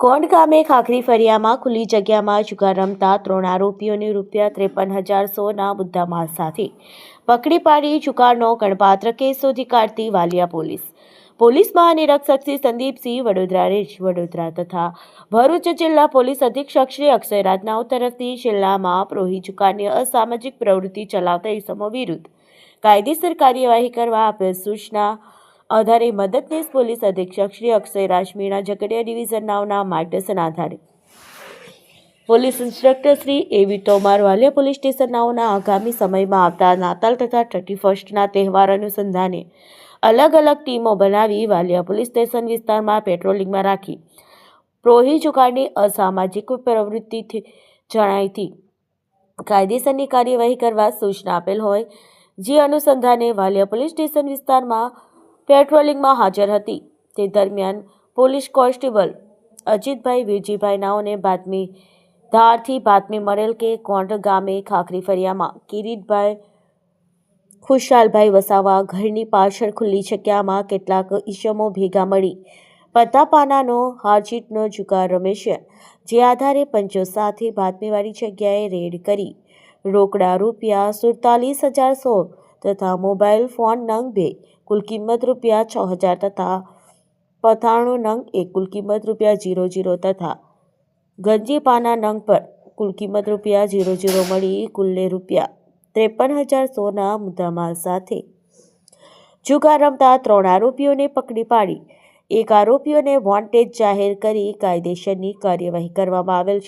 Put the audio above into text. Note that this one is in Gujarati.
કોંડ ગામે ખાખરી ફરિયામાં ખુલ્લી જગ્યામાં જુગાર રમતા ત્રણ આરોપીઓને રૂપિયા ત્રેપન હજાર સોના મુદ્દામાલ સાથે પકડી પાડી જુગારનો ગણપાત્ર કેસ શોધી કાઢતી વાલિયા પોલીસ. પોલીસ મહાનિરીક્ષક શ્રી સંદીપસિંહ વડોદરા રેજ વડોદરા તથા ભરૂચ જિલ્લા પોલીસ અધિક્ષક શ્રી અક્ષય રાજનાવ તરફથી જિલ્લામાં પ્રોહી જુગારની અસામાજિક પ્રવૃત્તિ ચલાવતા ઇસમો વિરુદ્ધ કાયદેસર કાર્યવાહી કરવા આપેલ સૂચના આધારે મદદનીશ પોલીસ અધિક્ષક શ્રી અક્ષય રાજ મીણા ઝઘડિયા ડિવિઝન નાઓના માર્ગદર્શન આધારે. Police inspector Shri A V Tomar Valia police station નાઓના આગામી સમયમાં આવતા નાતાલ તથા થર્ટી ફર્સ્ટના તહેવાર અનુસંધાને અલગ અલગ ટીમો બનાવી વાલિયા પોલીસ સ્ટેશન વિસ્તારમાં પેટ્રોલિંગમાં રાખી પ્રોહી જુગારની અસામાજિક પ્રવૃત્તિથી જણાઈથી કાયદેસરની કાર્યવાહી કરવા સૂચના આપેલ હોય, જે અનુસંધાને વાલિયા પોલીસ સ્ટેશન વિસ્તારમાં પેટ્રોલિંગમાં હાજર હતી. તે દરમિયાન પોલીસ કોન્સ્ટેબલ અજીતભાઈ વીરજીભાઈ નાઓને બાતમી ધારથી બાતમી મળેલ કે કોંઢ ગામે ખાખરી ફરિયામાં કિરીટભાઈ ખુશાલભાઈ વસાવા ઘરની પાછળ ખુલ્લી જગ્યામાં કેટલાક ઈસમો ભેગા મળી પત્તાપાનાનો હારજીતનો જુગાર રમેશે જે આધારે પંચો સાથે બાતમીવાળી જગ્યાએ રેડ કરી રોકડા રૂપિયા સુડતાલીસ હજાર સો તથા મોબાઈલ ફોન નંગ બે, કુલ કિંમત રૂપિયા છ હજાર તથા પથાણું નંગ એક, કુલ કિંમત રૂપિયા જીરો જીરો તથા ગંજીપાના નંગ પર કુલ કિંમત રૂપિયા જીરો જીરો મળી કુલ્લે રૂપિયા ત્રેપન હજાર સોના મુદ્દામાલ સાથે. જુગાર રમતા ત્રણ આરોપીઓને પકડી પાડી. એક આરોપીઓને વોન્ટેડ જાહેર કરી કાયદેસરની કાર્યવાહી કરવામાં આવેલ છે.